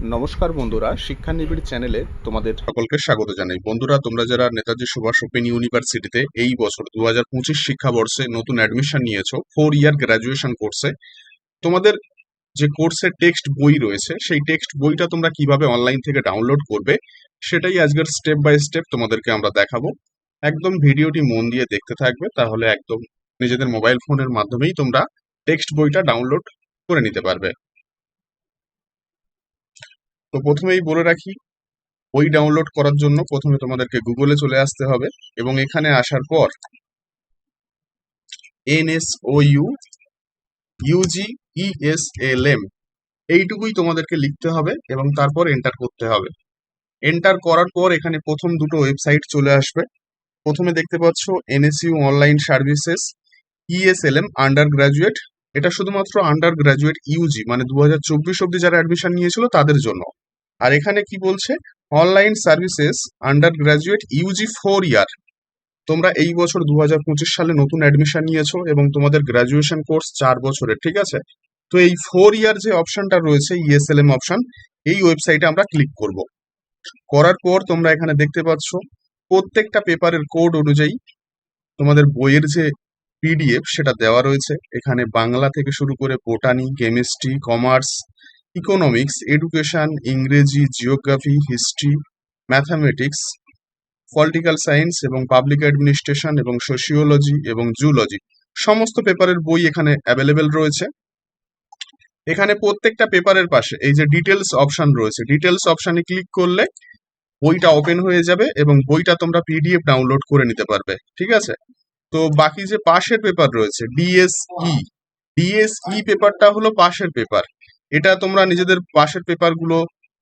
নমস্কার বন্ধুরা, শিক্ষা নিবিড় চ্যানেলে তোমাদের সকলকে স্বাগত জানাই। বন্ধুরা, তোমরা যারা নেতাজি সুভাষ ওপেন ইউনিভার্সিটিতে এই বছর দু হাজার পঁচিশ শিক্ষাবর্ষে নতুন অ্যাডমিশন নিয়েছো ফোর ইয়ার গ্র্যাজুয়েশন কোর্সে তোমাদের যে কোর্সের টেক্সট বই রয়েছে, সেই টেক্সট বইটা তোমরা কীভাবে অনলাইন থেকে ডাউনলোড করবে, সেটাই আজকের স্টেপ বাই স্টেপ তোমাদেরকে আমরা দেখাবো। একদম ভিডিওটি মন দিয়ে দেখতে থাকবে, তাহলে একদম নিজেদের মোবাইল ফোনের মাধ্যমেই তোমরা টেক্সট বইটা ডাউনলোড করে নিতে পারবে। তো প্রথমেই বলে রাখি বই ডাউনলোড করার জন্য প্রথমে তোমাদেরকে গুগলে চলে আসতে হবে এবং এখানে আসার পর N S O U UG ES L M এইটুকুই তোমাদেরকে লিখতে হবে এবং তারপর এন্টার করতে হবে। এন্টার করার পর এখানে প্রথম দুটো ওয়েবসাইট চলে আসবে। প্রথমে দেখতে পাচ্ছ NSOU online services ESLM undergraduate এটা শুধুমাত্র আন্ডার গ্রাজুয়েট ইউজি মানে দু হাজার চব্বিশ অব্দি যারা অ্যাডমিশন নিয়েছিল তাদের জন্য। আর এখানে কি বলছে? Online services undergraduate UG four year তোমরা এই বছর দু হাজার পঁচিশ সালে নতুন অ্যাডমিশন নিয়েছো এবং তোমাদের গ্রাজুয়েশন কোর্স চার বছরের, ঠিক আছে? তো এই ফোর ইয়ার যে অপশনটা রয়েছে ইএসএলএম অপশন এই ওয়েবসাইটে আমরা ক্লিক করব। করার পর তোমরা এখানে দেখতে পাচ্ছ, প্রত্যেকটা পেপারের কোড অনুযায়ী তোমাদের বইয়ের যে পিডিএফ সেটা দেওয়া রয়েছে। এখানে বাংলা থেকে শুরু করে botany chemistry commerce economics education ইংরেজি geography history mathematics political science এবং পাবলিক অ্যাডমিনিস্ট্রেশন এবং সোশিওলজি এবং জুলজি সমস্ত পেপারের বই এখানে অ্যাভেলেবেল রয়েছে। এখানে প্রত্যেকটা পেপারের পাশে এই যে ডিটেলস অপশন রয়েছে ডিটেলস অপশনে ক্লিক করলে বইটা ওপেন হয়ে যাবে এবং বইটা তোমরা পিডিএফ ডাউনলোড করে নিতে পারবে, ঠিক আছে? তো বাকি যে পাশের পেপার রয়েছে ডিএসই ডিএসই পেপারটা হলো পাশের পেপার। এটা তোমরা নিজেদের পাশের পেপারগুলো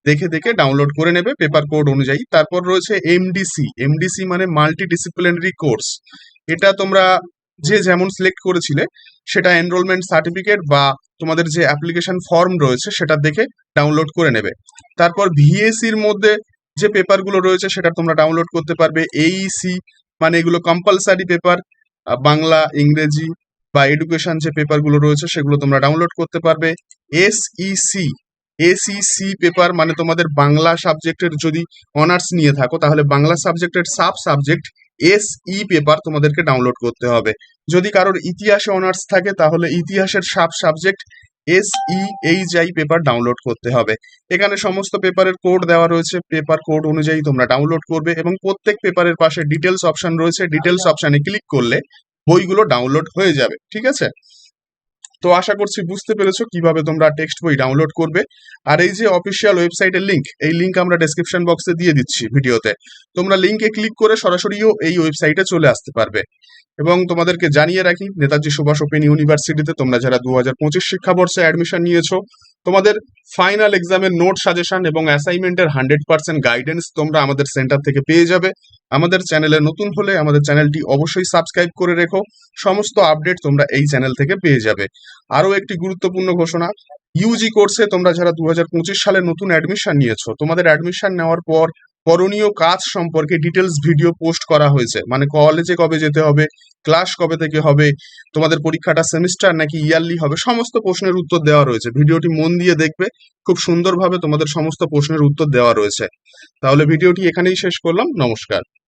দেখে দেখে ডাউনলোড করে নেবে পেপার কোড অনুযায়ী। তারপর রয়েছে এমডিসি এমডিসি মানে মাল্টি ডিসিপ্লিনারি কোর্স এটা তোমরা যে যেমন সিলেক্ট করেছিলে, সেটা এনরোলমেন্ট সার্টিফিকেট বা তোমাদের যে অ্যাপ্লিকেশন ফর্ম রয়েছে, সেটা দেখে ডাউনলোড করে নেবে। তারপর ভিএসির মধ্যে যে পেপারগুলো রয়েছে, সেটা তোমরা ডাউনলোড করতে পারবে। এইসি মানে এগুলো কম্পালসারি পেপার বাংলা, ইংরেজি বা এডুকেশন যে পেপারগুলো রয়েছে, সেগুলো তোমরা ডাউনলোড করতে পারবে। এসইসি এসইসি পেপার মানে তোমাদের বাংলা সাবজেক্টের যদি অনার্স নিয়ে থাকো, তাহলে বাংলা সাবজেক্টের সাব সাবজেক্ট এসই পেপার তোমাদেরকে ডাউনলোড করতে হবে। যদি কারোর ইতিহাসে অনার্স থাকে, তাহলে ইতিহাসের sub subject SE HI paper download করতে হবে। এখানে সমস্ত পেপারের কোড দেওয়া রয়েছে। পেপার কোড অনুযায়ী তোমরা ডাউনলোড করবে এবং প্রত্যেক পেপারের পাশে ডিটেলস অপশন রয়েছে। ডিটেলস অপশানে ক্লিক করলে বইগুলো ডাউনলোড হয়ে যাবে, ঠিক আছে? তো আশা করছি বুঝতে পেরেছ কীভাবে তোমরা টেক্সট বই ডাউনলোড করবে। আর এই যে অফিসিয়াল ওয়েবসাইটের লিঙ্ক এই লিঙ্ক আমরা ডেসক্রিপশন বক্সে দিয়ে দিচ্ছি ভিডিওতে। তোমরা লিঙ্কে ক্লিক করে সরাসরিও এই ওয়েবসাইটে চলে আসতে পারবে। এবং তোমাদেরকে জানিয়ে রাখি, নেতাজি সুভাষ ওপেন ইউনিভার্সিটিতে তোমরা যারা দু হাজার পঁচিশ শিক্ষাবর্ষে অ্যাডমিশন নিয়েছো তোমাদের ফাইনাল এক্সামের নোট সাজেশন এবং অ্যাসাইনমেন্টের হান্ড্রেড পার্সেন্ট গাইডেন্স তোমরা আমাদের সেন্টার থেকে পেয়ে যাবে। আমাদের চ্যানেলে নতুন হলে আমাদের চ্যানেলটি অবশ্যই সাবস্ক্রাইব করে রেখো। সমস্ত আপডেট তোমরা এই চ্যানেল থেকে পেয়ে যাবে। আরও একটি গুরুত্বপূর্ণ ঘোষণা ইউজি কোর্সে তোমরা যারা দু হাজার পঁচিশ সালে নতুন অ্যাডমিশন নিয়েছো, তোমাদের অ্যাডমিশন নেওয়ার পর করণীয় কাজ সম্পর্কে ডিটেলস ভিডিও পোস্ট করা হয়েছে। মানে কলেজে কবে যেতে হবে ক্লাস কবে থেকে হবে, তোমাদের পরীক্ষাটা সেমিস্টার নাকি ইয়ারলি হবে, সমস্ত প্রশ্নের উত্তর দেওয়া রয়েছে। ভিডিওটি মন দিয়ে দেখবে, খুব সুন্দরভাবে তোমাদের সমস্ত প্রশ্নের উত্তর দেওয়া রয়েছে। তাহলে ভিডিওটি এখানেই শেষ করলাম, নমস্কার।